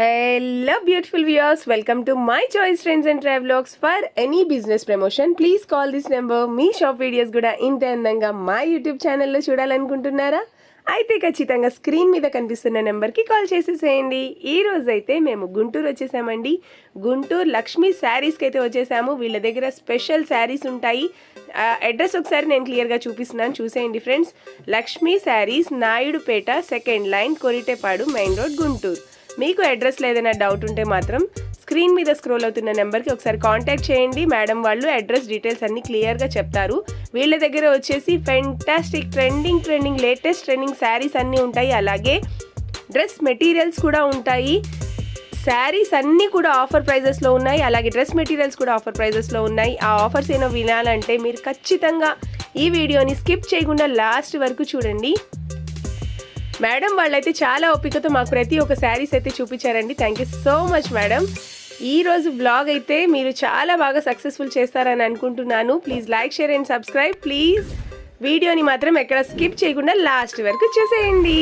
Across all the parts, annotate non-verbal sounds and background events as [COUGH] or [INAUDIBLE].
Hello beautiful viewers welcome to my choice trends and travelogues for any business promotion please call this number me shop videos కూడా ఇంత అందంగా మా YouTube ఛానల్లో చూడాలనుకుంటున్నారా? అయితే ఖచ్చితంగా screen మీద కనిపిస్తున్న నెంబర్కి కాల్ చేసేసేయండి. ఈ రోజైతే అయితే మేము గుంటూరు వచ్చేసామండి. గుంటూరు లక్ష్మీ శారీస్కి అయితే వచ్చేసాము. వీళ్ళ దగ్గర స్పెషల్ శారీస్ ఉంటాయి. అడ్రస్ ఒకసారి నేను క్లియర్గా చూపిస్తున్నాను. చూసేయండి friends Lakshmi saris Naidupeta second line Koritepadu main road Guntur. మీకు అడ్రస్లో ఏదైనా డౌట్ ఉంటే మాత్రం స్క్రీన్ మీద స్క్రోల్ అవుతున్న నెంబర్కి ఒకసారి కాంటాక్ట్ చేయండి. మేడం వాళ్ళు అడ్రస్ డీటెయిల్స్ అన్ని క్లియర్గా చెప్తారు. వీళ్ళ దగ్గర వచ్చేసి fantastic trending trending latest trending saris అన్నీ ఉంటాయి. అలాగే డ్రెస్ మెటీరియల్స్ కూడా ఉంటాయి. శారీస్ అన్నీ కూడా ఆఫర్ ప్రైజెస్లో ఉన్నాయి. అలాగే డ్రెస్ మెటీరియల్స్ కూడా ఆఫర్ ప్రైజెస్లో ఉన్నాయి. ఆ ఆఫర్స్ ఏమో వినాలంటే మీరు ఖచ్చితంగా ఈ వీడియోని స్కిప్ చేయకుండా లాస్ట్ వరకు చూడండి. మేడం వాళ్ళైతే చాలా ఓపికతో మాకు ప్రతి ఒక్క శారీస్ అయితే చూపించారండి. Thank you so much madam ఈ రోజు బ్లాగ్ అయితే మీరు చాలా బాగా సక్సెస్ఫుల్ చేస్తారని అనుకుంటున్నాను. Please like share and subscribe please వీడియోని మాత్రం ఎక్కడ స్కిప్ చేయకుండా లాస్ట్ వరకు చూసేయండి.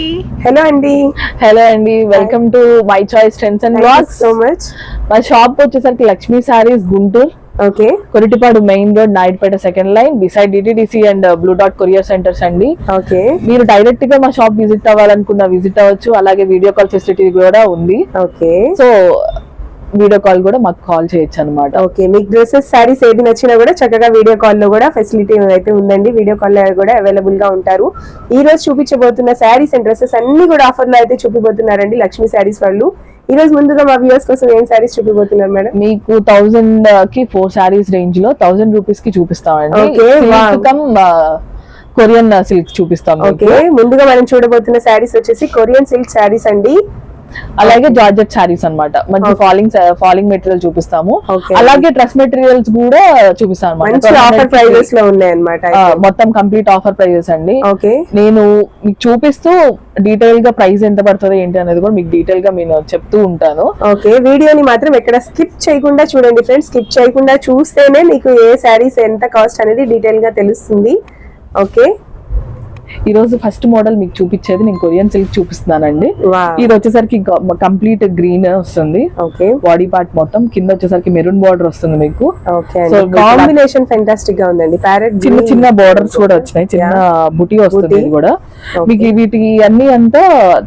హలో అండి. హలో అండి. Welcome to my choice trends and blogs so much మా షాప్ వచ్చేసరికి Lakshmi saris Guntur. Okay. Koritipadu main road Naidupeta second line beside DTDC and blue dot courier centres అండి. Okay. మీరు డైరెక్ట్గా మా షాప్ విజిట్ అవ్వాలనుకున్న విజిట్ అవ్వచ్చు. అలాగే video call facility కూడా ఉంది. ఓకే. సో వీడియో కాల్ కూడా మాకు కాల్ చేయొచ్చు అనమాట ఓకే. మీకు డ్రెస్సెస్ శారీస్ ఏది నచ్చినా కూడా చక్కగా వీడియో కాల్లో కూడా ఫెసిలిటీ అయితే ఉందండి. వీడియో కాల్లో కూడా అవైలబుల్గా ఉంటారు. ఈ రోజు చూపించబోతున్న శారీస్ అండ్ డ్రెస్సెస్ అన్ని కూడా ఆఫర్లో అయితే చూపిపోతున్నారండి లక్ష్మీ శారీస్ వాళ్ళు. ఈ రోజు ముందుగా మా వ్యూవర్స్ కోసం ఏం శారీస్ చూపిపోతున్నారు మేడం మీకు థౌజండ్కి ఫోర్ సారీస్ రేంజ్లో థౌజండ్ రూపీస్కి చూపిస్తామండి. కొరియన్ సిల్క్ చూపిస్తాం మీకు. ఓకే ముందుగా మనం చూడబోతున్న శారీస్ వచ్చేసి కొరియన్ సిల్క్ శారీస్ అండి. అలాగే జార్జెట్ సారీస్ అన్నమాట. మంచి ఫాలింగ్ ఫాలింగ్ మెటీరియల్ చూపిస్తాము. అలాగే డ్రెస్ మెటీరియల్స్ కూడా చూపిస్తాం అనమాట మొత్తం కంప్లీట్ ఆఫర్ ప్రైజెస్ అండి. నేను మీకు చూపిస్తూ డీటెయిల్గా ప్రైస్ ఎంత పడుతుంది ఏంటి అనేది కూడా మీకు డీటెయిల్గా నేను చెప్తూ ఉంటాను. ఓకే వీడియోని మాత్రం ఎక్కడ స్కిప్ చేయకుండా చూడండి ఫ్రెండ్స్ స్కిప్ చేయకుండా చూస్తేనే మీకు ఏ శారీస్ ఎంత కాస్ట్ అనేది డీటెయిల్గా తెలుస్తుంది. ఓకే ఈ రోజు ఫస్ట్ మోడల్ మీకు చూపించేది నేను కొరియన్ సిల్క్ చూపిస్తున్నానండి. ఇది వచ్చేసరికి కంప్లీట్ గ్రీన్ వస్తుంది. ఓకే బాడీ పార్ట్ మొత్తం కింద వచ్చేసరికి మెరూన్ బార్డర్ వస్తుంది మీకు. కాంబినేషన్ ఫెంటాస్టిక్గా ఉందండి. చిన్న చిన్న బోర్డర్స్ కూడా వచ్చినాయి. చిన్న బుటీ వస్తుంది కూడా. మీకు వీటి అన్ని అంతా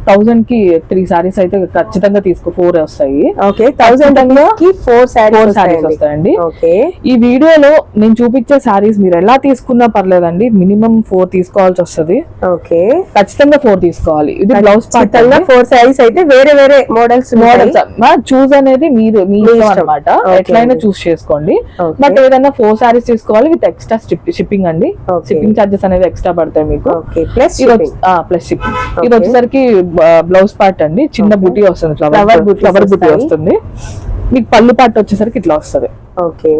థౌసండ్కి త్రీ సారీస్ అయితే ఖచ్చితంగా తీసుకో ఫోర్ వస్తాయి. Okay thousand four four saris వస్తాయండి. ఈ వీడియోలో నేను చూపించే సారీస్ మీరు ఎలా తీసుకున్నా పర్లేదండి. మినిమం ఫోర్ తీసుకోవాల్సి వస్తుంది. ఓకే. ఖచ్చితంగా ఫోర్ తీసుకోవాలి. ఇది బ్లౌజ్ పార్ట్ ఖచ్చితంగా ఫోర్ శారీస్ అయితే వేరే వేరే మోడల్స్ మోడల్స్ చూస్ అనేది మీరు మీ. అనమాట ఎట్లయినా. చూస్ చేసుకోండి. బట్ ఏదైనా ఫోర్ సారీస్ తీసుకోవాలి విత్ ఎక్స్ట్రా షిప్పింగ్ అండి. షిప్పింగ్ చార్జెస్ అనేది ఎక్స్ట్రా పడతాయి మీకు. ప్లస్ ప్లస్ షిప్పింగ్ ఇది వచ్చేసరికి బ్లౌజ్ పార్ట్ అండి. చిన్న. బుటీ వస్తుంది ఫ్లవర్ బుటీ. వస్తుంది. మీకు పళ్ళు పార్ట్ వచ్చేసరికి ఇట్లా వస్తుంది. ఓకే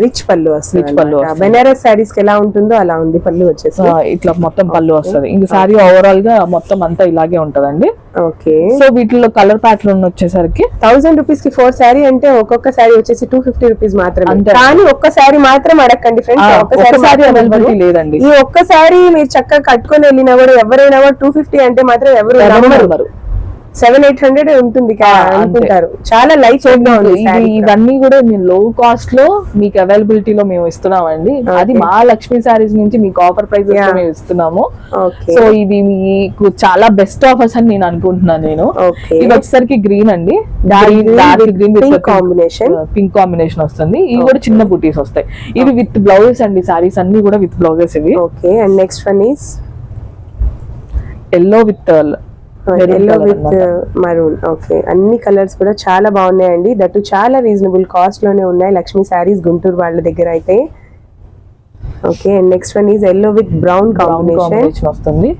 రిచ్ పళ్ళు వస్తుంది పళ్ళు. బెనారస్ శారీస్కి ఎలా ఉంటుందో అలా ఉంది పళ్ళు వచ్చేసి. ఇట్లా మొత్తం పళ్ళు వస్తుంది. ఇంక సారీ ఓవరాల్గా మొత్తం అంతా ఇలాగే ఉంటదండి. ఓకే. సో వీటిలో కలర్ ప్యాటర్న్ వచ్చేసరికి థౌసండ్ రూపీస్కి ఫోర్ శారీ అంటే ఒక్కొక్క శారీ వచ్చేసి టూ ఫిఫ్టీ రూపీస్ మాత్రమే. కానీ ఒక్క శారీ మాత్రం అడగండి ఫ్రెండ్స్. లేదండి. ఈ ఒక్క శారీ మీరు చక్కగా కట్టుకొని వెళ్ళినా కూడా ఎవరైనా కూడా టూ ఫిఫ్టీ అంటే మాత్రం ఎవరు. సెవెన్ ఎయిట్ హండ్రెడ్ ఉంటుంది. అనుకుంటారు. చాలా లైట్ వెయిట్గా ఉంది. ఇవన్నీ కూడా మేము లో కాస్ట్లో మీకు అవైలబిలిటీలో మేము ఇస్తున్నామండి. అది Okay. మా లక్ష్మీ సారీస్ నుంచి మీకు ఆఫర్ ప్రైజెస్ Yeah. మేము ఇస్తున్నాము. సో ఇది మీకు చాలా బెస్ట్ ఆఫర్స్ అని నేను అనుకుంటున్నాను నేను. ఇది వచ్చేసరికి గ్రీన్ అండి. Dark green pink combination. Pink combination వస్తుంది. ఇవి కూడా చిన్న బుటీస్ వస్తాయి. ఇవి విత్ బ్లౌజెస్ అండి సారీస్ అన్ని కూడా విత్ బ్లౌజెస్ ఇవి. Okay and next one is yellow with yellow with maroon okay అన్ని కలర్స్ కూడా చాలా బాగున్నాయండి. దట్టు చాలా రీజనబుల్ కాస్ట్లోనే ఉన్నాయి. లక్ష్మీ శారీస్ గుంటూరు వాళ్ళ దగ్గర అయితే. Okay and next one is yellow with brown combination వస్తుంది.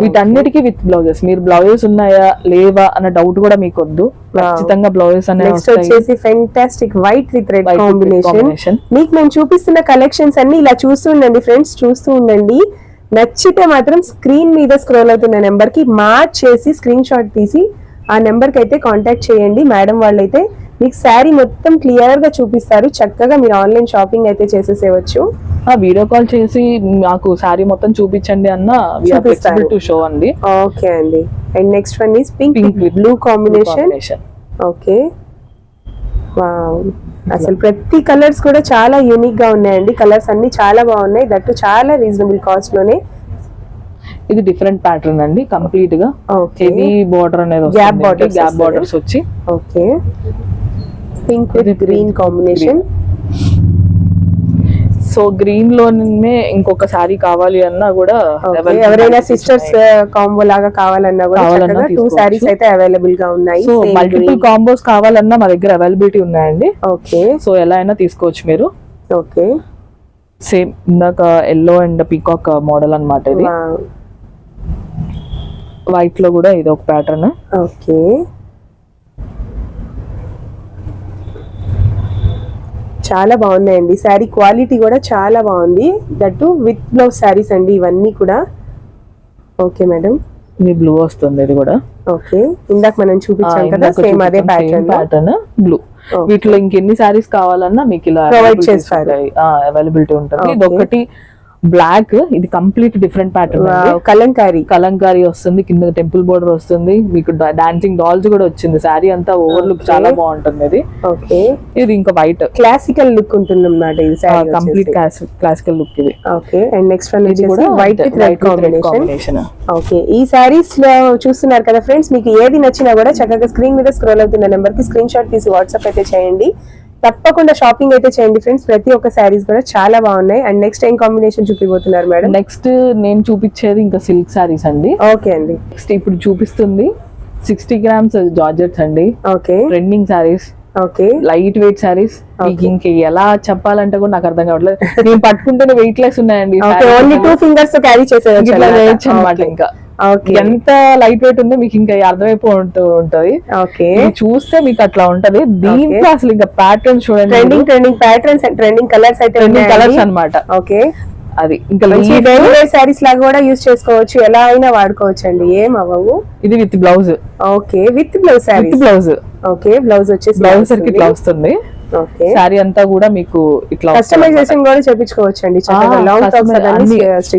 వీటన్నిటికీ విత్ బ్లౌజెస్ మీరు బ్లౌజెస్ ఉన్నాయా లేవా అన్న డౌట్ కూడా మీకు వద్దు ఖచ్చితంగా బ్లౌజెస్ నెక్స్ట్ వచ్చేసి fantastic white with red combination. మీకు మేము చూపిస్తున్న కలెక్షన్స్ అన్ని ఇలా చూస్తూ ఉండండి ఫ్రెండ్స్ చూస్తూ ఉండండి. నచ్చితే మాత్రం స్క్రీన్ మీద స్క్రోల్ అవుతున్న నెంబర్కి మార్క్ చేసి స్క్రీన్ షాట్ తీసి ఆ నెంబర్కి అయితే కాంటాక్ట్ చేయండి. మేడం వాళ్ళైతే మీకు శారీ మొత్తం క్లియర్గా చూపిస్తారు. చక్కగా మీరు ఆన్లైన్ షాపింగ్ అయితే చేసేసేవచ్చు వీడియో కాల్ చేసి నాకు సారీ మొత్తం చూపించండి అన్న. టు షో అండి. ఓకే అండి. And next one is pink blue combination. Okay. అసలు ప్రతి కలర్స్ కూడా చాలా యూనిక్గా ఉన్నాయండి. కలర్స్ అన్ని చాలా బాగున్నాయి. దట్టు చాలా రీజనబుల్ కాస్ట్లోనే ఇది డిఫరెంట్ ప్యాటర్న్ అండి. కంప్లీట్గా ఓకే హెవీ బార్డర్ అనేది గ్యాప్ వస్తాయి. బార్డర్స్ వచ్చి. Okay pink with green combination so గ్రీన్లోనే ఇంకొక సారీ కావాలి అన్నా కూడా ఎవరైనా సిస్టర్స్. కాంబో లాగా కావాలన్నా కూడా టూ. సారీస్ అయితే అవైలబుల్గా ఉన్నాయి సో మల్టిపుల్. కాంబోస్ కావాలన్నా మా దగ్గర అవైలబిలిటీ ఉన్నాయండి ఓకే సో ఎలా అయినా తీసుకోవచ్చు మీరు ఓకే సేమ్ ఇందాక ఎల్లో అండ్ పీకాక్ మోడల్ అన్నమాట ఇది. వైట్లో కూడా ఇది ఒక ప్యాటర్న్ ఓకే చాలా బాగున్నాయండి. శారీ క్వాలిటీ కూడా చాలా బాగుంది. దట్టు విత్ బ్లౌజ్ శారీస్ అండి. ఇవన్నీ కూడా. ఓకే మేడం ఇది బ్లూ వస్తుంది ఇది కూడా. ఓకే ఇందాక మనం చూపించాం కదా సేమ్ అదే ప్యాటర్న్ ప్యాటర్న్ బ్లూ. వీటిలో ఇంకెన్ని సారీస్ కావాలన్నా మీకు ఇలా Provide చేస్తారు. అవైలబిలిటీ ఉంటుంది. ఇది. ఒకటి బ్లాక్ ఇది complete different pattern Kalamkari. Kalamkari వస్తుంది కింద టెంపుల్ బోర్డర్ వస్తుంది మీకు డాన్సింగ్ డాల్స్ కూడా వచ్చింది. శారీ అంతా ఓవర్ లుక్. చాలా బాగుంటుంది ఇది. ఓకే ఇది ఇంకా వైట్ క్లాసికల్ లుక్ ఉంటుంది అన్నమాట ఇది కంప్లీట్ క్లాసికల్ లుక్ ఇది. ఓకే అండ్ నెక్స్ట్ వన్ ఇది కూడా white with red combination combination okay ఈ సారీస్లో చూస్తున్నారు కదా ఫ్రెండ్స్ మీకు ఏది నచ్చినా కూడా చక్కగా స్క్రీన్ మీద స్క్రోల్ అవుతున్న నెంబర్కి స్క్రీన్ షాట్ తీసి వాట్సాప్ అయితే చేయండి. తప్పకుండా షాపింగ్ అయితే చేయండి ఫ్రెండ్స్. ప్రతి ఒక్క సారీస్ కూడా చాలా బాగున్నాయి. అండ్ నెక్స్ట్ ఏం కాంబినేషన్ చూపిపోతున్నారు మేడం? నెక్స్ట్ నేను చూపించేది ఇంకా సిల్క్ సారీస్ అండి. ఓకే అండి. నెక్స్ట్ ఇప్పుడు చూపిస్తుంది సిక్స్టీ గ్రామ్స్ జార్జెట్స్ అండి. Okay trending saris okay light weight saris మీకు ఇంక ఎలా చెప్పాలంటే కూడా నాకు అర్థం కావట్లేదు. నేను పట్టుకుంటేనే వెయిట్ లెస్ ఉన్నాయండి ఓన్లీ టూ ఫింగర్స్తో క్యారీ చేసేయచ్చు అనమాట ఇంకా. ఎంత లైట్ వెయిట్ ఉందో మీకు ఇంకా అర్థమైపోతూ ఉంటది. ఓకే. చూస్తే మీకు అట్లా ఉంటది. దీంట్లో అసలు ఇంకా ప్యాటర్న్ చూడండి. Trending trending patterns trending colours అయితే ట్రెండింగ్ కలర్స్. అన్నమాట. ఓకే. అది ఇంకా సారీస్ లాగా కూడా యూస్ చేసుకోవచ్చు. ఎలా అయినా వాడుకోవచ్చు అండి ఏం అవ్వవు. ఇది with blouse okay. With blouse with blouse okay. Blouse వచ్చేసి బ్లౌజ్ సరికి ఇట్లా వస్తుంది శారీ అంతా కూడా మీకు ఇట్లా కస్టమైజేషన్ కూడా చేపించుకోవచ్చు ఆ,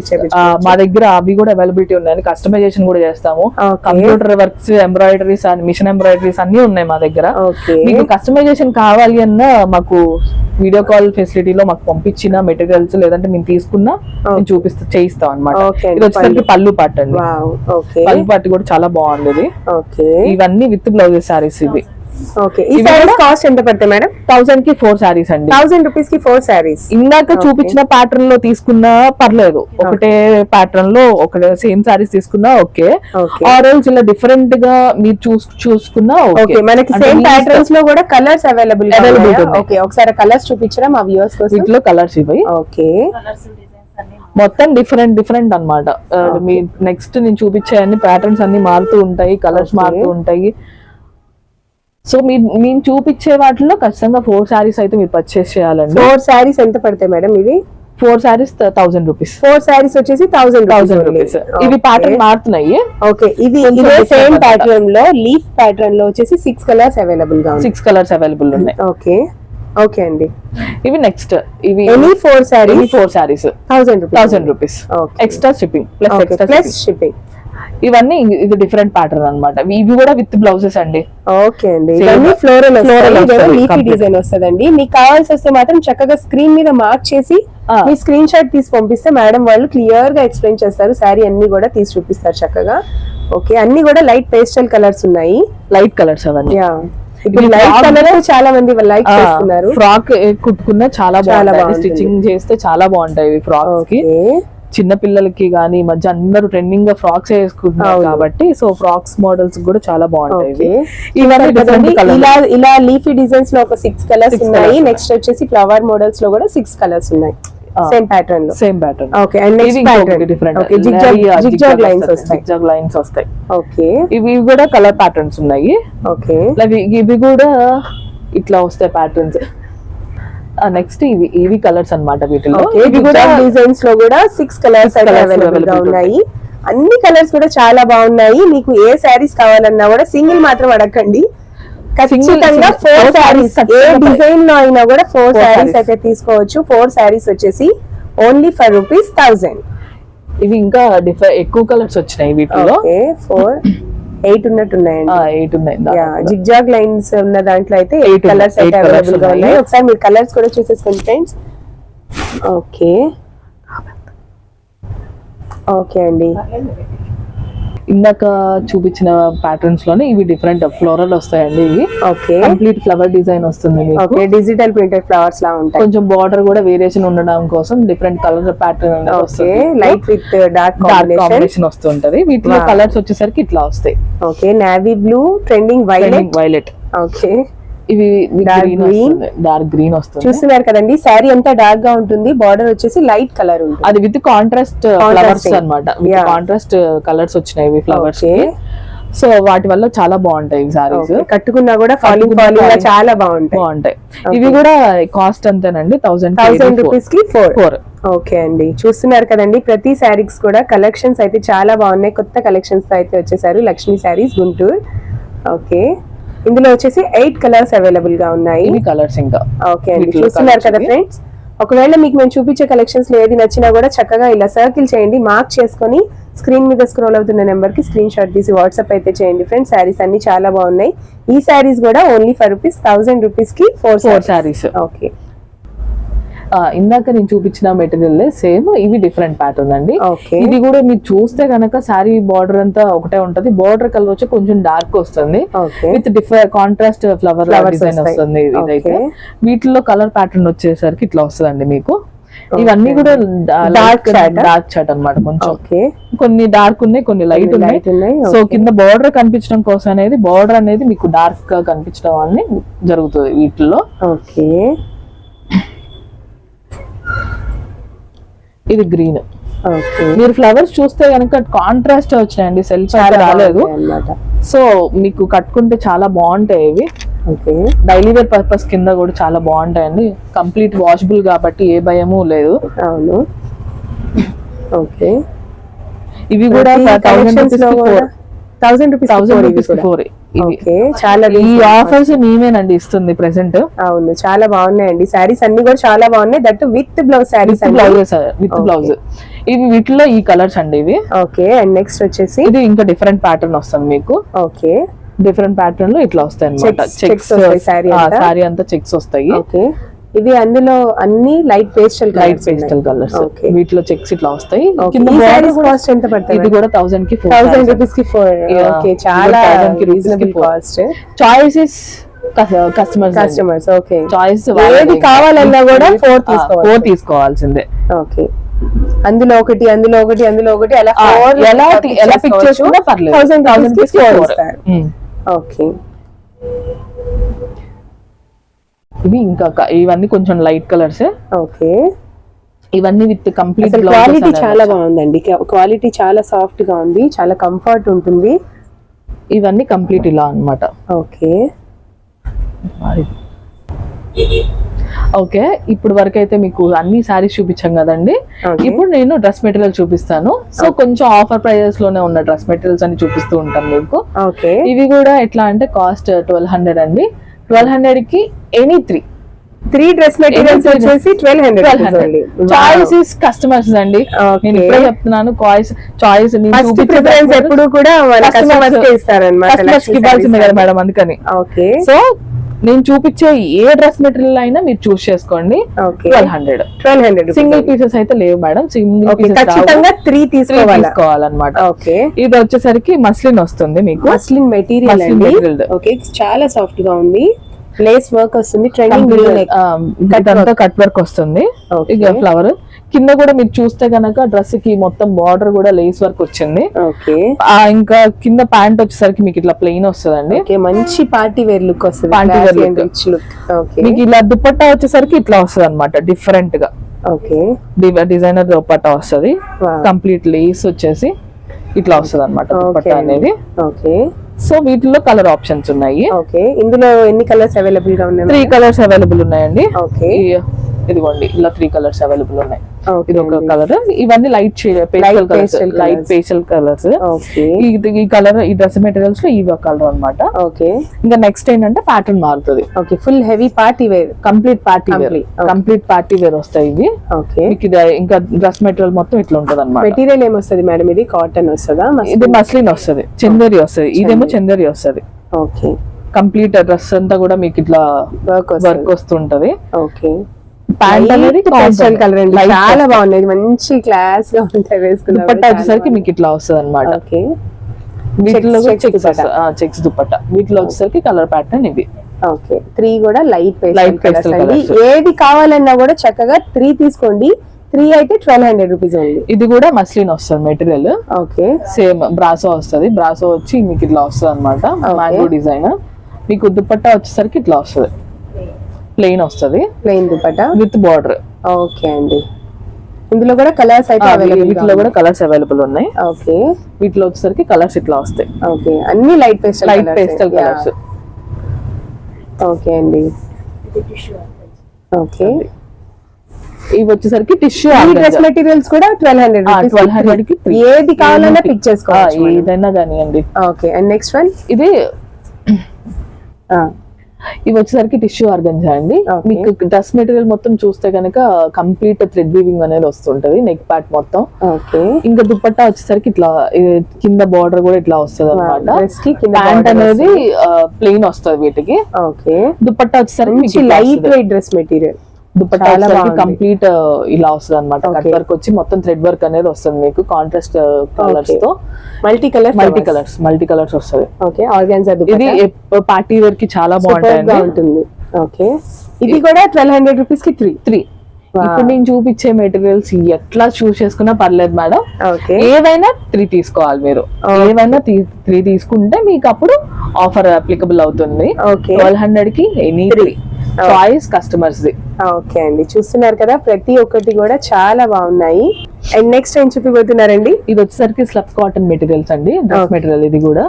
చేపించుకోవచ్చు. మా దగ్గర అవి కూడా అవైలబిలిటీ ఉన్నాయి కస్టమైజేషన్ కూడా చేస్తాము. Computer works embroideries and machine embroideries అన్ని ఉన్నాయి మా దగ్గర. మీకు కస్టమైజేషన్ కావాలి అన్న మాకు వీడియో కాల్ ఫెసిలిటీలో మాకు పంపించిన మెటీరియల్స్ లేదంటే మేము తీసుకున్నా చూపిస్తా చేయిస్తాం అనమాట ఇది వచ్చేసరికి పళ్ళు. పాట అండి పళ్ళు పాటు కూడా చాలా బాగుంది ఇవన్నీ విత్ బ్లౌజెస్ సారీస్ ఇవి. ఓకే. ఈ సారీస్ కాస్ట్ ఎంత పడతాయి మేడం థౌసండ్కి ఫోర్ సారీస్ అండి. థౌసండ్ రూపీస్కి ఫోర్ సారీస్ ఇందాక చూపించిన ప్యాటర్న్లో తీసుకున్నా పర్లేదు. ఒకటే ప్యాటర్న్లో ఒకటే సేమ్ సారీస్ తీసుకున్నా ఓకే. ఆరల్స్ ఇలా డిఫరెంట్గా మీరు చూస్ చూసుకున్నా ఓకే. మనకి సేమ్ ఈ ప్యాటర్న్స్లో కూడా కలర్స్ అవైలబుల్ ఉన్నాయి. ఓకే ఒకసారి కలర్స్ చూపించరా మా వ్యూవర్స్ కోసం? వీటిలో కలర్స్ ఇవి ఓకే మొత్తం డిఫరెంట్ డిఫరెంట్ అనమాట మీ నెక్స్ట్ నేను చూపించే అన్ని ప్యాటర్న్స్ అన్ని మారుతూ ఉంటాయి కలర్స్. మారుతూ ఉంటాయి. సో మీ మేము చూపించే వాటిలో ఖచ్చితంగా ఫోర్ సారీస్ అయితే మీరు పర్చేస్ చేయాలండి. ఫోర్ సారీస్ ఎంత పడతాయి మేడం ఇవి? Four saris thousand rupees four saris వచ్చేసి థౌసండ్ థౌసండ్ రూపీస్ ఇవి ప్యాటర్న్ మారుతున్నాయి. ఓకే ఇది సేమ్. ప్యాటర్న్లో లీఫ్ ప్యాటర్న్లో వచ్చేసి సిక్స్ కలర్స్ అవైలబుల్గా సిక్స్ కలర్స్ అవైలబుల్ ఉన్నాయి. ఓకే ఓకే అండి. ఇవి నెక్స్ట్ ఇవి any four saris four saris thousand rupees thousand rupees. Extra shipping plus extra plus shipping ఇవన్నీ ఇది డిఫరెంట్ ప్యాటర్న్ అన్నమాట. ఇవి కూడా విత్ బ్లౌజెస్ అండి. ఓకే అండి. ఇవన్నీ ఫ్లోరల్ complete. డిజైన్ వస్తుందండి. మీకు కావాల్సి వస్తే మాత్రం చక్కగా స్క్రీన్ మీద మార్క్ చేసి. మీ స్క్రీన్ షాట్ తీసి పంపిస్తే మేడం వాళ్ళు క్లియర్గా ఎక్స్ప్లెయిన్ చేస్తారు. శారీ అన్ని కూడా తీసి చూపిస్తారు చక్కగా. ఓకే అన్ని కూడా లైట్ పేస్టల్ కలర్స్ ఉన్నాయి. లైట్ కలర్స్ అవన్నీ. ఇప్పుడు లైట్ చాలా మంది లైక్ చేస్తున్నారు. ఫ్రాక్ కుట్టుకున్న చాలా బాగుంటాయి. బాగుంటుంది. స్టిచ్చింగ్ చేస్తే చాలా బాగుంటాయి ఇవి ఫ్రాక్స్కి. ఓకే చిన్న పిల్లలకి కానీ మధ్య అందరూ ట్రెండింగ్గా ఫ్రాక్స్ వేసుకుంటున్నారు. కాబట్టి సో ఫ్రాక్స్ మోడల్స్ కూడా చాలా బాగుంటాయి ఇలా ఇలా లీఫీ డిజైన్స్లో ఒక సిక్స్ కలర్స్ ఉన్నాయి. నెక్స్ట్ వచ్చేసి ఫ్లవర్ మోడల్స్లో కూడా సిక్స్ కలర్స్ ఉన్నాయి. సేమ్ ప్యాటర్న్లో. Same pattern okay and next pattern different okay zigzag zigzag lines వస్తాయి జిగ్జాగ్ లైన్స్ వస్తాయి. ఓకే ఇవి కూడా కలర్ ప్యాటర్న్స్ ఉన్నాయి. ఓకే ఇవి కూడా ఇట్లా వస్తాయి ప్యాటర్న్స్ నెక్స్ట్ ఇవి ఇవి కలర్స్ అన్నమాట వీటిలో ఇవి కూడా డిజైన్స్లో కూడా సిక్స్ కలర్స్ అవైలబుల్గా ఉన్నాయి. అన్ని కలర్స్ కూడా చాలా బాగున్నాయి. మీకు ఏ శారీస్ కావాలన్నా కూడా సింగిల్ మాత్రం అడగండి. ఖచ్చితంగా ఫోర్ శారీస్ ఏ డిజైన్లో అయినా కూడా ఫోర్ శారీస్. అయితే తీసుకోవచ్చు. ఫోర్ శారీస్ వచ్చేసి ఓన్లీ ఫర్ రూపీస్ థౌసండ్ ఇవి ఇంకా డిఫరెంట్ ఎక్కువ కలర్స్ వచ్చినాయి వీటిలో ఫోర్ ఎయిట్ ఉన్నట్టు ఉన్నాయండి ఎయిట్ ఉన్నాయి. జిగ్జాగ్ లైన్స్ ఉన్న దాంట్లో అయితే ఎయిట్ కలర్స్. అయితే అవైలబుల్గా ఉన్నాయి. ఉన్నాయి. ఒకసారి మీరు కలర్స్ కూడా చూసేసుకోండి ఫ్రెండ్స్ ఓకే ఓకే అండి. ఇందాక చూపించిన ప్యాటర్న్స్లోనే ఇవి డిఫరెంట్ ఫ్లోరల్ వస్తాయండి ఇవి. ఓకే కంప్లీట్ ఫ్లవర్ డిజైన్ వస్తుంది ఓకే డిజిటల్ ప్రింటెడ్ ఫ్లవర్స్ లా ఉంటాయి. కొంచెం బార్డర్ కూడా వేరియేషన్ ఉండడం కోసం different colour pattern okay light with dark combination వస్తుంటది. వీటిలో. కలర్స్ వచ్చేసరికి ఇట్లా వస్తాయి. Okay navy blue trending violet violet okay ఇవి గ్రీన్ డార్క్ గ్రీన్ వస్తుంది. చూస్తున్నారు కదండి. శారీ అంతా డార్క్గా ఉంటుంది. బార్డర్ వచ్చేసి లైట్ కలర్ ఉంటుంది. అది with contrast flowers Yeah. Contrast colours వచ్చినాయి ఇవి ఫ్లవర్స్. సో వాటి వల్ల చాలా బాగుంటాయి సారీస్. కట్టుకున్నా కూడా ఫాలింగ్ ఫాలింగ్. చాలా బాగుంటాయి. బాగుంటాయి. ఇవి కూడా కాస్ట్ అంతేనండి. థౌసండ్ థౌసండ్ రూపీస్కి ఫోర్ ఫోర్ ఓకే అండి. చూస్తున్నారు కదండి. ప్రతి శారీస్ కూడా కలెక్షన్స్ అయితే చాలా బాగున్నాయి. కొత్త కలెక్షన్స్ అయితే వచ్చేసారు. లక్ష్మీ శారీస్ గుంటూరు ఓకే ఇందులో వచ్చేసి ఎయిట్ కలర్స్ అవైలబుల్గా ఉన్నాయి. కలర్స్ ఇంకా. ఓకే అండి చూస్తున్నారు కదా. ఫ్రెండ్స్? ఒకవేళ మీకు మేము చూపించే కలెక్షన్స్లో ఏది నచ్చినా కూడా చక్కగా ఇలా సర్కిల్ చేయండి మార్క్ చేసుకొని స్క్రీన్ మీద స్క్రోల్ అవుతున్న నెంబర్కి స్క్రీన్ షాట్ తీసి వాట్సాప్ అయితే చేయండి ఫ్రెండ్స్. శారీస్ అన్ని చాలా బాగున్నాయి. ఈ శారీస్ కూడా ఓన్లీ ఫర్ రూపీస్ థౌసండ్ రూపీస్కి ఫోర్ ఫోర్ సారీస్ ఓకే ఇందాక నేను చూపించిన మెటీరియల్ సేమ్ ఇవి డిఫరెంట్ ప్యాటర్న్ అండి. ఇది కూడా మీరు చూస్తే గనక శారీ బార్డర్ అంతా ఒకటే ఉంటది. బార్డర్ కలర్ వచ్చి కొంచెం డార్క్ వస్తుంది. With different contrast flower design. వస్తుంది ఇదైతే. వీటిలో కలర్ ప్యాటర్న్ వచ్చేసరికి ఇట్లా వస్తుందండి మీకు. ఇవన్నీ కూడా ఆ? డార్క్ చాట్ అన్నమాట కొంచెం. కొన్ని డార్క్ ఉన్నాయి కొన్ని లైట్ ఉన్నాయి. సో. కింద బార్డర్ కనిపించడం కోసం అనేది బార్డర్ అనేది మీకు డార్క్గా కనిపించడం అనేది జరుగుతుంది వీటిలో ఓకే. ఇది గ్రీన్. ఓకే. మీరు ఫ్లవర్స్ చూస్తే కనుక కాంట్రాస్ట్ వచ్చినాయండి. సెల్ఫ్ రాలేదు. సో మీకు కట్టుకుంటే చాలా బాగుంటాయి ఇవి. డైలీ వేర్ పర్పస్ కింద కూడా చాలా బాగుంటాయండి. కంప్లీట్ వాషబుల్ కాబట్టి ఏ భయము లేదు. అవును. ఓకే. ఇవి కూడా thousand rupees thousand rupees four చాలా ఈ. ఆఫర్స్ మేమేనండి ఇస్తుంది ప్రెసెంట్. అవును చాలా బాగున్నాయండి. శారీస్ అన్ని కూడా చాలా బాగున్నాయి. That with blouse saris with blouses with blouse. ఇవి వీటిలో ఈ కలర్స్ అండి ఇవి. ఓకే అండ్ నెక్స్ట్ వచ్చేసి? ఇది ఇంకా డిఫరెంట్ ప్యాటర్న్ వస్తుంది మీకు. ఓకే. డిఫరెంట్ ప్యాటర్న్లో ఇట్లా వస్తాయి అనమాట అంతా? సారీ అంతా చెక్స్ వస్తాయి. ఓకే. ఇవి అందులో అన్ని light pastel light pastel colours okay వీటిలో చెక్స్ ఇట్లా వస్తాయి. Cost ఎంత పడుతుంది? ఇది కూడా థౌసండ్కి థౌసండ్ రూపీస్కి ఫోర్ చాలా 1000 కి rupees కి reasonable. Cost choices customers customers okay choice ఏది కావాలన్నా కూడా ఫోర్ తీసుకోవాలి ఫోర్ తీసుకోవాల్సిందే. ఓకే అందులో ఒకటి అందులో ఒకటి అందులో ఒకటి అలా ఎలా ఎలా పిక్. చేసుకున్నా పర్లేదు. థౌసండ్ థౌసండ్ ఓకే ఇవి ఇంకా ఇవన్నీ కొంచెం లైట్ కలర్స్ ఓకే. ఇవన్నీ విత్ కంప్లీట్ క్వాలిటీ చాలా బాగుందండి. క్వాలిటీ చాలా సాఫ్ట్గా ఉంది చాలా కంఫర్ట్ ఉంటుంది. ఇవన్నీ కంప్లీట్ ఇలా అన్నమాట. ఓకే. ఓకే ఇప్పుడు వరకు అయితే మీకు అన్ని సారీస్ చూపించాం కదండి. ఇప్పుడు నేను డ్రెస్ మెటీరియల్ చూపిస్తాను. సో కొంచెం ఆఫర్ ప్రైజెస్లోనే ఉన్న డ్రెస్ మెటీరియల్స్ అని చూపిస్తూ ఉంటాను మీకు. ఓకే. ఇవి కూడా ఎట్లా అంటే కాస్ట్ ట్వెల్వ్ హండ్రెడ్ అండి. ట్వెల్వ్ హండ్రెడ్కి any three three dress materials వచ్చేసి twelve hundred choice is customers అండి. నేను ఇప్పుడే చెప్తున్నాను చాయిస్ చాయిస్ ఫస్ట్ ప్రిఫరెన్స్ ఎప్పుడు కూడా కస్టమర్స్ కే ఇస్తారన్నమాట కస్టమర్స్కి ఇవ్వాల్సిందే కదా మేడం అందుకని. ఓకే సో నేను చూపించే ఏ డ్రెస్ మెటీరియల్ అయినా మీరు చూస్ చేసుకోండి. Twelve hundred twelve hundred single pieces అయితే లేవు మేడం. సింగిల్ ఖచ్చితంగా త్రీ తీసుకోవాలి? తీసుకోవాలన్నమాట. ఓకే ఇది వచ్చేసరికి మస్లిన్ వస్తుంది మీకు. Muslin material. ఓకే చాలా సాఫ్ట్గా ఉంది. లేస్ వర్క్ వస్తుంది. ట్రెండింగ్ కట్ వర్క్ వస్తుంది. ఇక ఫ్లవర్ కింద కూడా మీరు చూస్తే గనక డ్రెస్కి మొత్తం బార్డర్ కూడా లేస్ వర్క్ వచ్చింది. ఇంకా కింద ప్యాంట్ వచ్చేసరికి మీకు ఇట్లా ప్లెయిన్ వస్తుందండి. మంచి పార్టీ వేర్ లుక్ వస్తుంది లుక్ ఓకే. మీకు ఇలా దుపట్టా వచ్చేసరికి ఇట్లా వస్తుంది అనమాట డిఫరెంట్గా. ఓకే. డిజైనర్ దుపట్టా వస్తుంది. కంప్లీట్ లేస్ వచ్చేసి ఇట్లా వస్తుంది అనమాట దుపట్టా అనేది. ఓకే. సో వీటిలో కలర్ ఆప్షన్స్ ఉన్నాయి. ఓకే. ఇందులో ఎన్ని కలర్స్ అవైలబుల్గా ఉన్నాయి? త్రీ కలర్స్ అవైలబుల్ ఉన్నాయండి. ఓకే. ఇదిగోండి ఇలా త్రీ కలర్స్ అవైలబుల్ ఉన్నాయి. ఇది ఒక. కలర్ ఇవన్నీ light pastel colours light. Pastel colours ఈ కలర్ ఈ డ్రెస్ మెటీరియల్స్లో ఇవి కలర్ అన్నమాట. ఓకే ఇంకా నెక్స్ట్ ఏంటంటే ప్యాటర్న్ మారుతుంది. Okay full heavy party wear complete party wear. Complete party wear వస్తాయి ఇవి. ఓకే మీకు ఇది ఇంకా డ్రెస్ మెటీరియల్ మొత్తం ఇట్లా ఉంటది అనమాట మెటీరియల్ ఏమొస్తుంది మేడం ఇది కాటన్ వస్తుందా? ఇది మస్లిన్ వస్తది. చందేరి వస్తది. ఇదేమో చందేరి వస్తది. ఓకే కంప్లీట్ డ్రెస్ అంతా కూడా మీకు ఇట్లా వర్క్ వర్క్ వస్తుంటది. ఓకే ప్యాంట్ అనేది పేస్టల్ కలర్ అండి. Light చాలా బాగున్నాయి ఇది మంచి క్లాస్గా ఉంటాయి వేసుకున్నా దుపట్టా వచ్చేసరికి మీకు ఇట్లా వస్తుంది అనమాట ఓకే వీటిలో చెక్స్. చెక్స్ దుపట్టా వీటిలో వచ్చేసరికి కలర్ ప్యాటర్న్ ఇవి. ఓకే త్రీ కూడా లైట్ Light పేస్టల్ అండి. ఏది కావాలన్నా కూడా చక్కగా త్రీ తీసుకోండి. త్రీ అయితే ట్వెల్వ్ హండ్రెడ్ రూపీస్ ఓన్లీ ఇది కూడా మస్లిన్ వస్తుంది మెటీరియల్ ఓకే సేమ్ బ్రాసో వస్తది. బ్రాసో వచ్చి మీకు ఇట్లా వస్తుంది అనమాట. మ్యాంగో డిజైన్ మీకు దుపట్టా వచ్చేసరికి ఇట్లా వస్తుంది. ప్లెయిన్ వస్తది. Plain dupatta? With border okay అండి. ఇందులో కూడా కలర్స్ అయితే అవైలబుల్ వీటిలో కూడా కలర్స్ అవైలబుల్ ఉన్నాయి. ఓకే వీటిలో వచ్చేసరికి కలర్స్ ఇట్లా వస్తాయి. ఓకే అన్ని light pastel light pastel colours okay అండి. ఓకే ఇవి వచ్చేసరికి టిష్యూ డ్రెస్ మెటీరియల్స్ కూడా ట్వెల్వ్ హండ్రెడ్ ట్వెల్వ్ హండ్రెడ్కి. ఏది కావాలన్నా పిక్ చేసుకోవచ్చు మనం. ఏదైనా కానివ్వండి. ఓకే అండ్ నెక్స్ట్ వన్ ఇది ఇవి వచ్చేసరికి టిష్యూ అండి. Okay. మీకు డ్రెస్ మెటీరియల్ మొత్తం చూస్తే కనుక కంప్లీట్ థ్రెడ్ వీవింగ్ అనేది వస్తుంటది నెక్ ప్యాట్ మొత్తం. ఓకే. ఇంకా దుపట్టా వచ్చేసరికి ఇట్లా కింద బార్డర్ కూడా ఇట్లా వస్తుంది అనమాట ప్యాంట్ అనేది ప్లెయిన్ వస్తుంది వీటికి. ఓకే. దుపట్టా వచ్చేసరికి light. Weight dress material dupatta. Complete ఇలా వస్తుంది అనమాట కట్. వర్క్ వచ్చి మొత్తం థ్రెడ్ వర్క్ అనేది వస్తుంది మీకు కాంట్రాస్ట్ కలర్స్ Okay. తో. Multi colour multi colours multi colours వస్తుంది ఓకే ఆర్గాన్జా ఇది పార్టీ వేర్కి చాలా ఉంటుంది. ఓకే ఇది కూడా ట్వెల్వ్ హండ్రెడ్ రూపీస్కి త్రీ త్రీ ఇప్పుడు నేను చూపించే మెటీరియల్స్ ఎట్లా చూస్ చేసుకున్నా పర్లేదు మేడం. ఏవైనా త్రీ తీసుకోవాలి మీరు. ఏవైనా త్రీ తీసుకుంటే మీకు అప్పుడు ఆఫర్ అప్లికబుల్ అవుతుంది. ట్వెల్వ్ హండ్రెడ్కి any three choice customers the. Okay అండి. చూస్తున్నారు కదా ప్రతి ఒక్కటి కూడా చాలా బాగున్నాయి. అండ్ నెక్స్ట్ ఏం చూపిపోతున్నారండి ఇది వచ్చేసరికి స్లబ్ కాటన్ మెటీరియల్స్ అండి. డ్రెస్ మెటీరియల్ ఇది కూడా.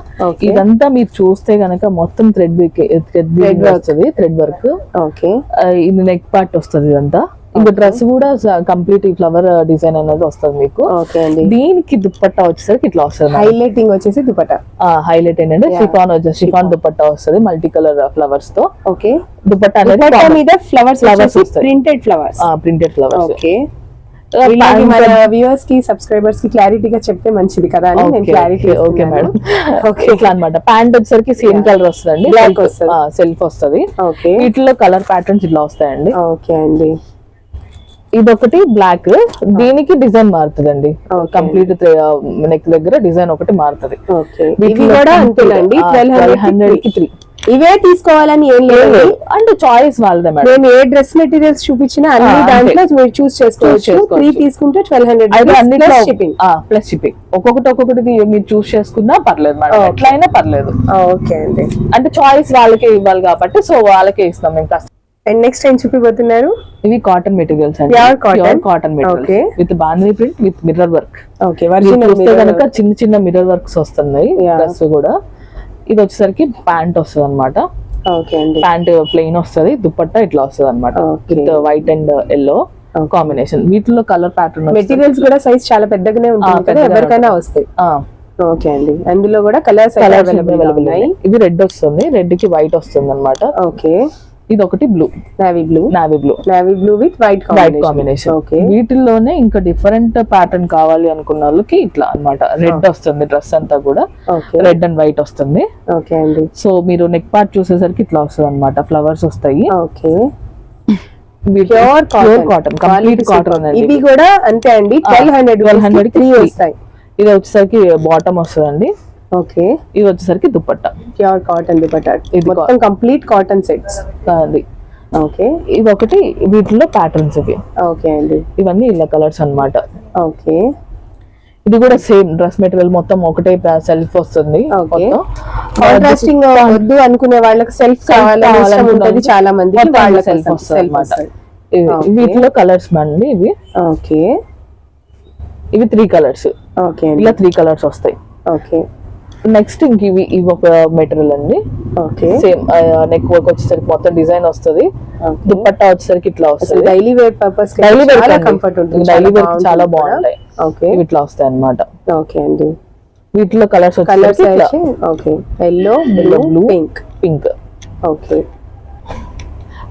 ఇదంతా మీరు చూస్తే గనక మొత్తం థ్రెడ్ థ్రెడ్ థ్రెడ్ వస్తుంది థ్రెడ్ వర్క్ ఓకే ఇది నెక్ పార్ట్ వస్తుంది ఇదంతా. ఇంకా డ్రెస్ కూడా కంప్లీట్ ఈ ఫ్లవర్ డిజైన్ అనేది వస్తుంది మీకు. దీనికి దుప్పట్టా వచ్చేసరికి ఇట్లా వస్తుంది హైలైటింగ్ వచ్చేసి దుపట్టా హైలైట్ ఏంటంటే షిఫాన్ వచ్చేసి షిఫాన్ దుపట్టా వస్తుంది మల్టీ కలర్ ఫ్లవర్స్తో. ఓకే. దుపట్టా అనేది మీద flowers flowers. Printed flowers printed flowers okay. ఇలాగే మన వ్యూవర్స్కి సబ్స్క్రైబర్స్కి క్లారిటీగా చెప్తే మంచిది కదా అని నేను క్లారిటీ ఓకే మేడం. [LAUGHS] ఓకే. ఇట్లా అనమాట ప్యాంట్ వచ్చేసరికి సేమ్ కలర్ వస్తది. సెల్ఫ్ వస్తుంది. వీటిలో కలర్ ప్యాటర్న్స్ ఇట్లా వస్తాయండి. ఓకే అండి. ఇది ఒకటి బ్లాక్ దీనికి డిజైన్ మారుతుందండి. కంప్లీట్ నెక్ దగ్గర డిజైన్ ఒకటి మారుతుంది. కూడా అంతేనండి. ట్వెల్వ్ 1200 హండ్రెడ్కి three. ఇవే తీసుకోవాలని ఏం లేదు అంటే చాయిస్ వాళ్ళదే మేడం నేను ఏ డ్రెస్ మెటీరియల్స్ చూపించినా అన్ని. దాంట్లో మీరు చూస్ చేసుకోవచ్చు. త్రీ తీసుకుంటే ట్వెల్వ్ హండ్రెడ్ అన్నిట్లో షిప్పింగ్ ప్లస్ షిప్పింగ్ ఒక్కొక్కటి ఒక్కొక్కటి మీరు చూస్ చేసుకున్నా పర్లేదు మేడం. ఎట్లయినా పర్లేదు. ఓకే అండి. అంటే చాయిస్ వాళ్ళకే ఇవ్వాలి కాబట్టి సో వాళ్ళకే ఇస్తాం మేము అండ్ నెక్స్ట్ ఏం చూపిపోతున్నారు ఇవి కాటన్ మెటీరియల్స్ అండి. Cotton? Cotton Okay. Materials with bandhi print with mirror work okay చూస్తే కనుక చిన్న చిన్న మిర్రర్ వర్క్స్ వస్తున్నాయి. డ్రెస్ కూడా. ఇది వచ్చేసరికి ప్యాంట్ వస్తుంది అనమాట ప్యాంట్ ప్లెయిన్ వస్తుంది దుపట్టా ఇట్లా వస్తుంది అనమాట. With white and yellow combination వీటిలో కలర్ ప్యాటర్న్ మెటీరియల్స్ కూడా సైజ్ చాలా పెద్దగానే ఉంటుంది ఎవరికైనా వస్తాయి. ఓకే అండి. అందులో కూడా కలర్స్ అవైలబుల్ ఉన్నాయి. ఇది రెడ్ వస్తుంది. రెడ్కి వైట్ వస్తుంది అనమాట ఓకే ఇది ఒకటి blue navy blue navy blue navy blue with white white combination okay వీటిల్లోనే ఇంకా డిఫరెంట్ ప్యాటర్న్ కావాలి అనుకున్న వాళ్ళకి ఇట్లా అన్నమాట. రెడ్ వస్తుంది డ్రెస్ అంతా కూడా. రెడ్ అండ్ వైట్ వస్తుంది. ఓకే అండి. సో మీరు నెక్ పార్ట్ చూసేసరికి ఇట్లా వస్తుంది అనమాట ఫ్లవర్స్ వస్తాయి. Okay pure cotton complete cotton అండి ఇవి కూడా అంతే అండి ట్వెల్వ్ హండ్రెడ్ 1200 కి త్రీ. వస్తాయి. ఇది వచ్చేసరికి బాటమ్ వస్తుందండి. ఓకే. ఇది వచ్చేసరికి దుపట్టా. Pure cotton dupatta. ఇది మొత్తం కంప్లీట్ కాటన్ సెట్స్. అది. ఓకే. ఇది ఒకటి వీటిలో ప్యాటర్న్స్ ఇవి. ఓకే అండి. ఇవన్నీ ఇలా కలర్స్ అన్నమాట. ఓకే. ఇది కూడా సేమ్ డ్రెస్ మెటీరియల్ మొత్తం ఒకటే సెల్ఫ్ వస్తుంది. కాంట్రాస్టింగ్ వద్దు అనుకునే వాళ్ళకి సెల్ఫ్ కావాలని ఉంటుంది చాలా మంది వాళ్ళ సెల్ఫ్ వస్తుంది. ఇవి-. వీటిలో కలర్స్ అండి ఇవి. ఓకే. ఇవి త్రీ కలర్స్ ఓకే ఇలా త్రీ కలర్స్ వస్తాయి. ఓకే. నెక్స్ట్ ఇంక ఇవి ఇవి ఒక మెటీరియల్ అండి. సేమ్ నెక్ వర్క్ వచ్చేసరికి మొత్తం డిజైన్ వస్తుంది. దుపట్టా వచ్చేసరికి ఇట్లా వస్తుంది. Daily wear purpose daily wear చాలా కంఫర్ట్ ఉంటుంది. డైలీ వేర్ చాలా. బాగుంటాయి. ఓకే ఇట్లా వస్తాయి అన్నమాట. ఓకే అండి. వీటిలో colours colours okay yellow blue. Pink pink okay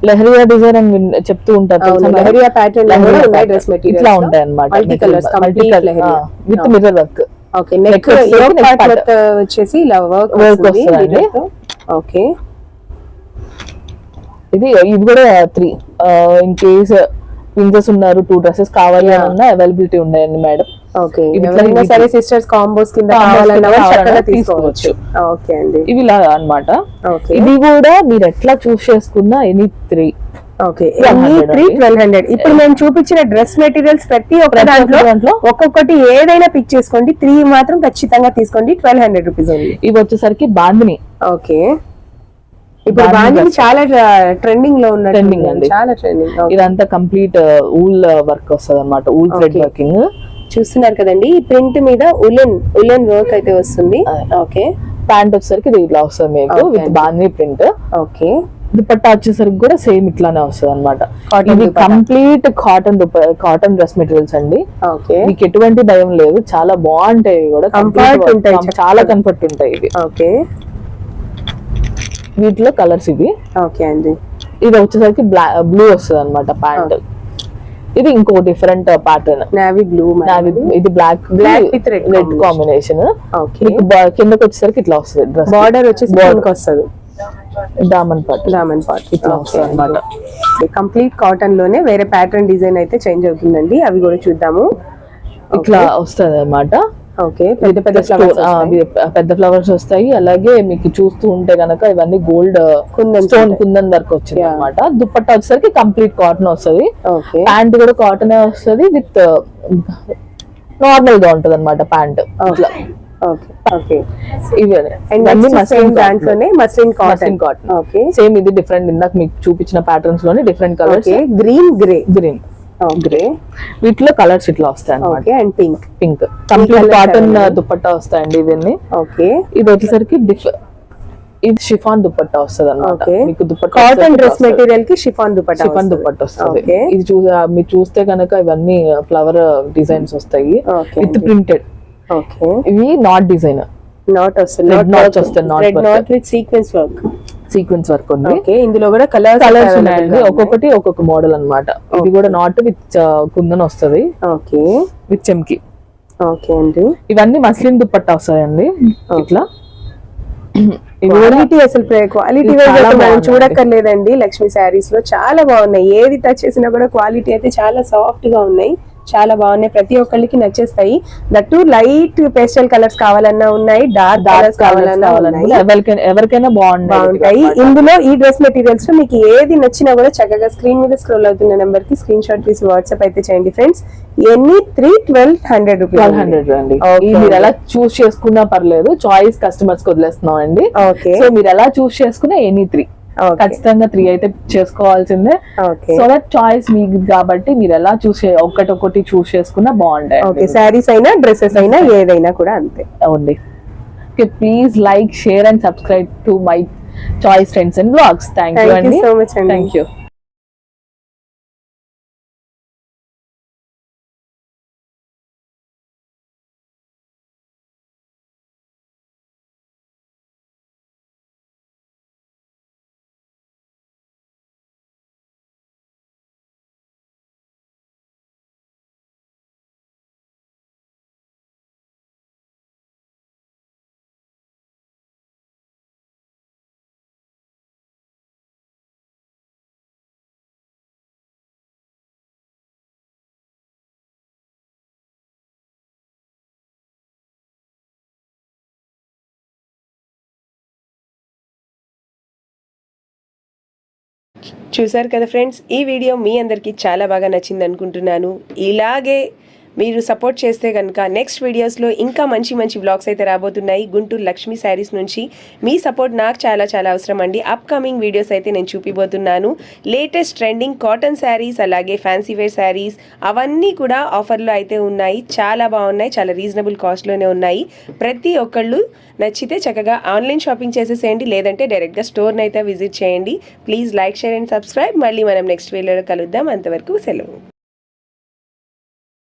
leheriya design అని చెప్తూ ఉంటారు? లహరియా ప్యాటర్న్ ఇట్లా ఉంటాయి lahariya. With mirror work okay neck వచ్చేసి ఇలా వర్క్ వస్తుంది. ఓకే ఇది ఇవి కూడా త్రీ ఇన్ కేస్ ప్రిన్సెస్ ఉన్నారు టూ డ్రెస్సెస్ కావాలి. అన్న అవైలబిలిటీ ఉన్నాయండి మేడం ఓకే సరే సిస్టర్స్ కాంబోస్ కింద తీసుకోవచ్చు. ఓకే అండి. ఇవి ఇలా అన్నమాట. ఓకే ఇది కూడా మీరు ఎట్లా చూస్ చేసుకున్నా any three okay 1200 three twelve hundred ఇప్పుడు మేము చూపించిన డ్రెస్ మెటీరియల్స్ ప్రతి ఒక్క దాంట్లో ఒక్కొక్కటి ఏదైనా పిక్ చేసుకోండి. త్రీ మాత్రం ఖచ్చితంగా తీసుకోండి. ట్వెల్వ్ హండ్రెడ్ రూపీస్ ఇవి వచ్చేసరికి బాందిని ఓకే ఇప్పుడు బాందిని. చాలా ట్రెండింగ్లో ఉన్న Trending అండి. చాలా ట్రెండింగ్ ఇదంతా కంప్లీట్ ఊల్ వర్క్ వస్తుంది అనమాట ఊల్ థ్రెడ్. వర్కింగ్ చూస్తున్నారు కదండి. ఈ ప్రింట్ మీద ఉలెన్ ఉలెన్ వర్క్ అయితే వస్తుంది. ఓకే ప్యాంట్ వచ్చేసరికి ఇది ఇట్లా వస్తుంది మీకు with. Bandhani print okay dupatta వచ్చేసరికి కూడా సేమ్ ఇట్లానే వస్తుంది అనమాట ఇది. Complete cotton cotton dress materials అండి. ఓకే. మీకు ఎటువంటి భయం లేదు. చాలా బాగుంటాయి కూడా. Complete ఉంటాయి. చాలా కంఫర్ట్ ఉంటాయి ఇవి. ఓకే. వీటిలో కలర్స్ ఇవి. ఓకే అండి. ఇది వచ్చేసరికి బ్లా బ్లూ వస్తుంది అనమాట ప్యాంట్. ఇది ఇంకో డిఫరెంట్ ప్యాటర్న్ నావీ బ్లూ ఇది black with red red combination కిందకి వచ్చేసరికి ఇట్లా వస్తుంది డ్రెస్. బార్డర్ వచ్చేసి వస్తుంది. దామన్ పట్టు దామన్ పార్ట్ ఇట్లా వస్తుంది అనమాట కంప్లీట్ కాటన్లోనే వేరే ప్యాటర్న్ డిజైన్ అయితే చేంజ్ అవుతుందండి. అవి కూడా చూద్దాము. ఇట్లా వస్తుంది అనమాట ఓకే పెద్ద పెద్ద ఫ్లవర్స్ పెద్ద ఫ్లవర్స్ వస్తాయి. అలాగే మీకు చూస్తూ ఉంటే గనక ఇవన్నీ గోల్డ్ స్టోన్ కుందన్ వర్క్ వచ్చింది. అనమాట దుపట్టా వచ్చేసరికి కంప్లీట్ కాటన్ వస్తుంది. ప్యాంట్ కూడా కాటన్ వస్తుంది. విత్ నార్మల్గా ఉంటది అనమాట ప్యాంట్ ఓకే ఓకే సేమ్ దాంట్లోనే muslin cotton cotton okay same ఇది డిఫరెంట్ ఇందాక మీకు చూపించిన ప్యాటర్న్స్లోనే different colours green grey green okay వీటిలో కలర్స్ ఇట్లా వస్తాయి అనమాట and pink pink complete cotton. Dupatta వస్తాయండి ఇవన్నీ. ఓకే ఇది వచ్చేసరికి ఇది షిఫాన్ దుపట్టా వస్తుంది అనమాట ఓకే మీకు దుపట్టా కాటన్ డ్రెస్ మెటీరియల్కి షిఫాన్ దుపట్టా షిఫాన్ దుపట్టా వస్తుంది. ఇది చూ మీరు చూస్తే కనుక ఇవన్నీ ఫ్లవర్ డిజైన్స్ వస్తాయి. విత్ ప్రింటెడ్ ఇవి నాట్ డిజైన్ నాట్ వస్తుంది red work. Knot with sequence work sequence work ఉంది. ఇందులో కూడా కలర్స్ కలర్స్ ఉన్నాయండి. ఒక్కొక్కటి ఒక్కొక్క మోడల్ అన్నమాట. ఇది కూడా నాట్ విత్ కుందన్ వస్తుంది. ఓకే విత్ చెమ్కి ఓకే అండి. ఇవన్నీ మస్లిన్ దుపట్టా వస్తాయండి. ఇట్లా. [CLEARS THROAT] క్వాలిటీ అసలు క్వాలిటీ మనం. చూడక్కర్లేదండి లక్ష్మీ శారీస్లో చాలా బాగున్నాయి. ఏది టచ్ చేసినా కూడా క్వాలిటీ అయితే చాలా సాఫ్ట్గా ఉన్నాయి. చాలా బాగున్నాయి. ప్రతి ఒక్కళ్ళకి నచ్చేస్తాయి. దట్టు లైట్ పేస్టల్ కలర్స్ కావాలన్నా ఉన్నాయి డార్క్ కలర్స్ కావాలన్నా ఉన్నాయి. ఎవరికైనా బాగుంటాయి. ఇందులో ఈ డ్రెస్ మెటీరియల్స్లో మీకు ఏది నచ్చినా కూడా చక్కగా స్క్రీన్ మీద స్క్రోల్ అవుతున్న నెంబర్కి స్క్రీన్ షాట్ తీసి వాట్సాప్ అయితే చేయండి ఫ్రెండ్స్. ఎన్ని three twelve hundred rupees hundred అండి. మీరు ఎలా చూస్ చేసుకున్నా పర్లేదు. చాయిస్ కస్టమర్స్కి వదిలేస్తున్నాం అండి. ఓకే. సో మీరు ఎలా చూస్ చేసుకున్నా ఎనీ త్రీ. ఖచ్చితంగా త్రీ అయితే చేసుకోవాల్సిందే. ఓకే సో దట్ చాయిస్ మీకు కాబట్టి మీరు ఎలా చూస్ ఒక్కటి ఒకటి చూస్ చేసుకున్నా బాగుంటాయి. ఓకే శారీస్ అయినా డ్రెస్సెస్ అయినా ఏదైనా కూడా అంతే. Only okay please like share and subscribe to my choice friends and blogs thank you అండి సో మచ్ అండి థ్యాంక్ యూ చూసారు కదా ఫ్రెండ్స్ ఈ వీడియో మీ అందరికీ చాలా బాగా నచ్చింది అనుకుంటున్నాను ఇలాగే మీరు సపోర్ట్ చేస్తే కనుక నెక్స్ట్ వీడియోస్లో ఇంకా మంచి మంచి వ్లాగ్స్ అయితే రాబోతున్నాయి. గుంటూరు లక్ష్మీ శారీస్ నుంచి మీ సపోర్ట్ నాకు చాలా చాలా అవసరం అండి. అప్కమింగ్ వీడియోస్ అయితే నేను చూపిపోతున్నాను లేటెస్ట్ ట్రెండింగ్ కాటన్ శారీస్ అలాగే ఫ్యాన్సీ వేర్ శారీస్ అవన్నీ కూడా ఆఫర్లో అయితే ఉన్నాయి. చాలా బాగున్నాయి. చాలా రీజనబుల్ కాస్ట్లోనే ఉన్నాయి. ప్రతి ఒక్కళ్ళు నచ్చితే చక్కగా ఆన్లైన్ షాపింగ్ చేసేసేయండి. లేదంటే డైరెక్ట్గా స్టోర్ని అయితే విజిట్ చేయండి. Please like share and subscribe మళ్ళీ మనం నెక్స్ట్ వీడియోలో కలుద్దాం. అంతవరకు సెలవు.